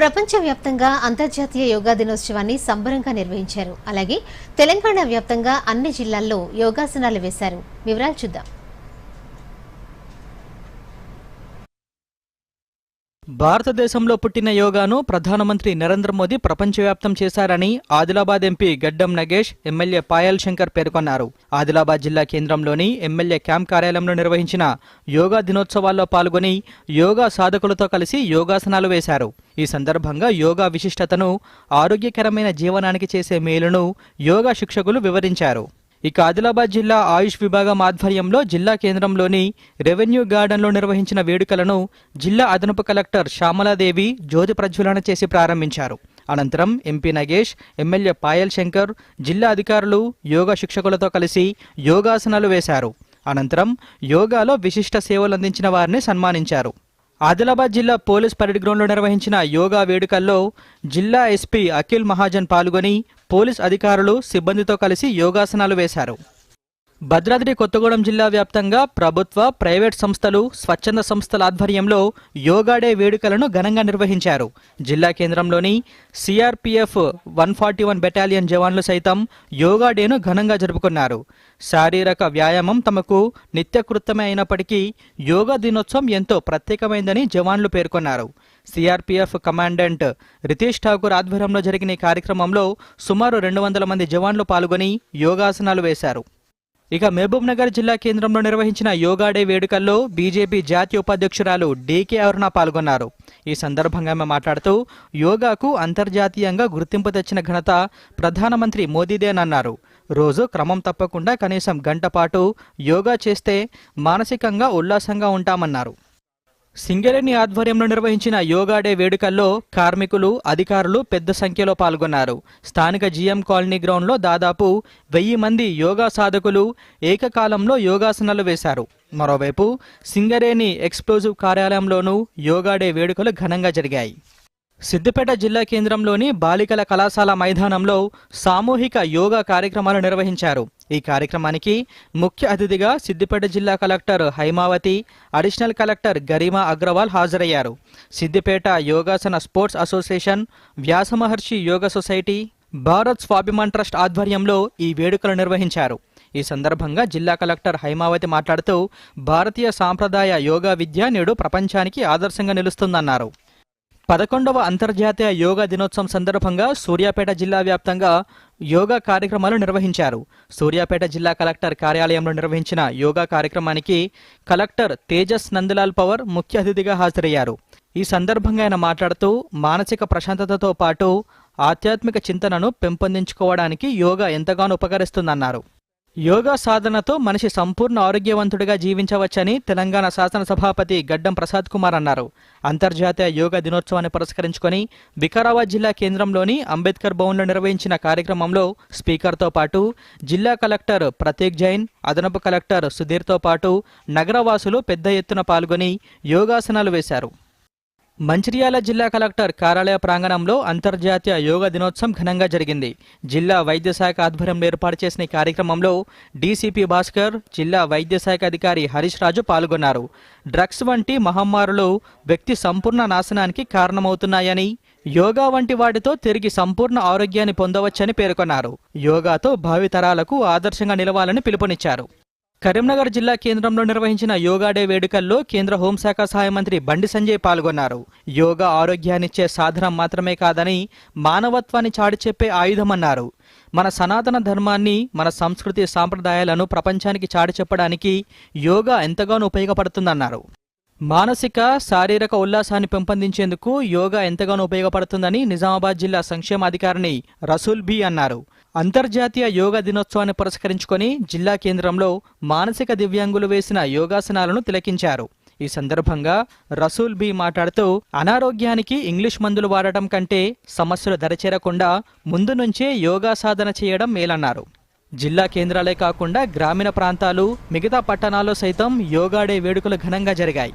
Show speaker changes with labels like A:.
A: ప్రపంచవ్యాప్తంగా అంతర్జాతీయ యోగా దినోత్సవాన్ని సంబరంగా నిర్వహించారు. అలాగే తెలంగాణ వ్యాప్తంగా అన్ని జిల్లాల్లో యోగాసనాలు వేశారు. వివరాలు చూద్దాం.
B: భారతదేశంలో పుట్టిన యోగాను ప్రధానమంత్రి నరేంద్ర మోదీ ప్రపంచవ్యాప్తం చేశారని ఆదిలాబాద్ ఎంపీ గడ్డం నగేష్ ఎమ్మెల్యే పాయల్ శంకర్ పేర్కొన్నారు. ఆదిలాబాద్ జిల్లా కేంద్రంలోని ఎమ్మెల్యే క్యాంప్ కార్యాలయంలో నిర్వహించిన యోగా దినోత్సవాల్లో పాల్గొని యోగా సాధకులతో కలిసి యోగాసనాలు వేశారు. ఈ సందర్భంగా యోగా విశిష్టతను ఆరోగ్యకరమైన జీవనానికి చేసే మేలును యోగా శిక్షకులు వివరించారు. ఇక ఆదిలాబాద్ జిల్లా ఆయుష్ విభాగం ఆధ్వర్యంలో జిల్లా కేంద్రంలోని రెవెన్యూ గార్డెన్లో నిర్వహించిన వేడుకలను జిల్లా అదనపు కలెక్టర్ శ్యామలాదేవి జ్యోతి ప్రజ్వలన చేసి ప్రారంభించారు. అనంతరం ఎంపీ నగేష్ ఎమ్మెల్యే పాయల్ శంకర్ జిల్లా అధికారులు యోగా శిక్షకులతో కలిసి యోగాసనాలు వేశారు. అనంతరం యోగాలో విశిష్ట సేవలు అందించిన వారిని సన్మానించారు. ఆదిలాబాద్ జిల్లా పోలీస్ పరేడ్ గ్రౌండ్లో నిర్వహించిన యోగా వేడుకల్లో జిల్లా ఎస్పీ అఖిల్ మహాజన్ పాల్గొని పోలీస్ అధికారులు సిబ్బందితో కలిసి యోగాసనాలు వేశారు. భద్రాద్రి కొత్తగూడెం జిల్లా వ్యాప్తంగా ప్రభుత్వ ప్రైవేట్ సంస్థలు స్వచ్ఛంద సంస్థల ఆధ్వర్యంలో యోగా డే వేడుకలను ఘనంగా నిర్వహించారు. జిల్లా కేంద్రంలోని CRPF one forty one battalion జవాన్లు సైతం యోగా డేను ఘనంగా జరుపుకున్నారు. శారీరక వ్యాయామం తమకు నిత్యకృతమే అయినప్పటికీ యోగా దినోత్సవం ఎంతో ప్రత్యేకమైందని జవాన్లు పేర్కొన్నారు. సిఆర్పిఎఫ్ కమాండెంట్ రితేష్ ఠాకూర్ ఆధ్వర్యంలో జరిగిన ఈ కార్యక్రమంలో సుమారు రెండు వందల మంది జవాన్లు పాల్గొని యోగాసనాలు వేశారు. ఇక మహబూబ్ నగర్ జిల్లా కేంద్రంలో నిర్వహించిన యోగా డే వేడుకల్లో బీజేపీ జాతీయ ఉపాధ్యక్షురాలు డీకే అరుణ పాల్గొన్నారు. ఈ సందర్భంగా ఆమె మాట్లాడుతూ యోగాకు అంతర్జాతీయంగా గుర్తింపు తెచ్చిన ఘనత ప్రధానమంత్రి మోదీదేనన్నారు రోజు క్రమం తప్పకుండా కనీసం గంట పాటు యోగా చేస్తే మానసికంగా ఉల్లాసంగా ఉంటామన్నారు. సింగరేణి ఆధ్వర్యంలో నిర్వహించిన యోగా డే వేడుకల్లో కార్మికులు అధికారులు పెద్ద సంఖ్యలో పాల్గొన్నారు. స్థానిక జీఎం కాలనీ గ్రౌండ్లో దాదాపు వెయ్యి మంది యోగా సాధకులు ఏకకాలంలో యోగాసనాలు వేశారు. మరోవైపు సింగరేణి ఎక్స్ప్లోజివ్ కార్యాలయంలోనూ యోగా డే వేడుకలు ఘనంగా జరిగాయి. సిద్దిపేట జిల్లా కేంద్రంలోని బాలికల కళాశాల మైదానంలో సామూహిక యోగా కార్యక్రమాలు నిర్వహించారు. ఈ కార్యక్రమానికి ముఖ్య అతిథిగా సిద్దిపేట జిల్లా collector Haimavathi additional collector Garima Agarwal హాజరయ్యారు. Siddipet Yogasana sports association Vyasamaharshi yoga society Bharat Swabhiman trust ఆధ్వర్యంలో ఈ వేడుకలు నిర్వహించారు. ఈ సందర్భంగా జిల్లా కలెక్టర్ హైమావతి మాట్లాడుతూ భారతీయ సాంప్రదాయ యోగా విద్య నేడు ప్రపంచానికి ఆదర్శంగా నిలుస్తుందన్నారు. పదకొండవ అంతర్జాతీయ యోగా దినోత్సవం సందర్భంగా సూర్యాపేట జిల్లా వ్యాప్తంగా యోగా కార్యక్రమాలు నిర్వహించారు. సూర్యాపేట జిల్లా కలెక్టర్ కార్యాలయంలో నిర్వహించిన యోగా కార్యక్రమానికి కలెక్టర్ తేజస్ నందలాల్ పవర్ ముఖ్య అతిథిగా హాజరయ్యారు. ఈ సందర్భంగా ఆయన మాట్లాడుతూ మానసిక ప్రశాంతతతో పాటు ఆధ్యాత్మిక చింతనను పెంపొందించుకోవడానికి యోగా ఎంతగానో ఉపకరిస్తుందన్నారు. యోగా సాధనతో మనిషి సంపూర్ణ ఆరోగ్యవంతుడిగా జీవించవచ్చని తెలంగాణ శాసనసభాపతి గడ్డం ప్రసాద్ కుమార్ అన్నారు. అంతర్జాతీయ యోగా దినోత్సవాన్ని పురస్కరించుకొని వికారాబాద్ జిల్లా కేంద్రంలోని అంబేద్కర్ భవన్లో నిర్వహించిన కార్యక్రమంలో స్పీకర్తో పాటు జిల్లా కలెక్టర్ ప్రతీక్ జైన్ అదనపు కలెక్టర్ సుధీర్తో పాటు నగరవాసులు పెద్ద ఎత్తున పాల్గొని యోగాసనాలు వేశారు. మంచిర్యాల జిల్లా కలెక్టర్ కార్యాలయ ప్రాంగణంలో అంతర్జాతీయ యోగా దినోత్సవం ఘనంగా జరిగింది. జిల్లా వైద్య శాఖ ఆధ్వర్యంలో ఏర్పాటు చేసిన కార్యక్రమంలో డీసీపీ భాస్కర్ జిల్లా వైద్య శాఖ అధికారి హరీష్ రాజు పాల్గొన్నారు. డ్రగ్స్ వంటి మహమ్మారులు వ్యక్తి సంపూర్ణ నాశనానికి కారణమవుతున్నాయని యోగా వంటి వాటితో తిరిగి సంపూర్ణ ఆరోగ్యాన్ని పొందవచ్చని పేర్కొన్నారు. యోగాతో భావితరాలకు ఆదర్శంగా నిలవాలని పిలుపునిచ్చారు. కరీంనగర్ జిల్లా కేంద్రంలో నిర్వహించిన యోగా డే వేడుకల్లో కేంద్ర హోంశాఖ సహాయ మంత్రి బండి సంజయ్ పాల్గొన్నారు. యోగా ఆరోగ్యాన్నిచ్చే సాధనం మాత్రమే కాదని మానవత్వాన్ని చాటి చెప్పే ఆయుధమన్నారు. మన సనాతన ధర్మాన్ని మన సంస్కృతి సాంప్రదాయాలను ప్రపంచానికి చాటి చెప్పడానికి యోగా ఎంతగానో ఉపయోగపడుతుందన్నారు. మానసిక శారీరక ఉల్లాసాన్ని పెంపొందించేందుకు యోగా ఎంతగానో ఉపయోగపడుతుందని నిజామాబాద్ జిల్లా సంక్షేమాధికారిని రసూల్ బి అన్నారు. అంతర్జాతీయ యోగా దినోత్సవాన్ని పురస్కరించుకొని జిల్లా కేంద్రంలో మానసిక దివ్యాంగులు వేసిన యోగాసనాలను తిలకించారు. ఈ సందర్భంగా రసూల్ బి మాట్లాడుతూ అనారోగ్యానికి ఇంగ్లీష్ మందులు వాడటం కంటే సమస్యలు దరిచేరకుండా ముందు నుంచే యోగా సాధన చేయడం మేలన్నారు. జిల్లా కేంద్రాలే కాకుండా గ్రామీణ ప్రాంతాలు మిగతా పట్టణాల్లో సైతం యోగా డే వేడుకలు ఘనంగా జరిగాయి.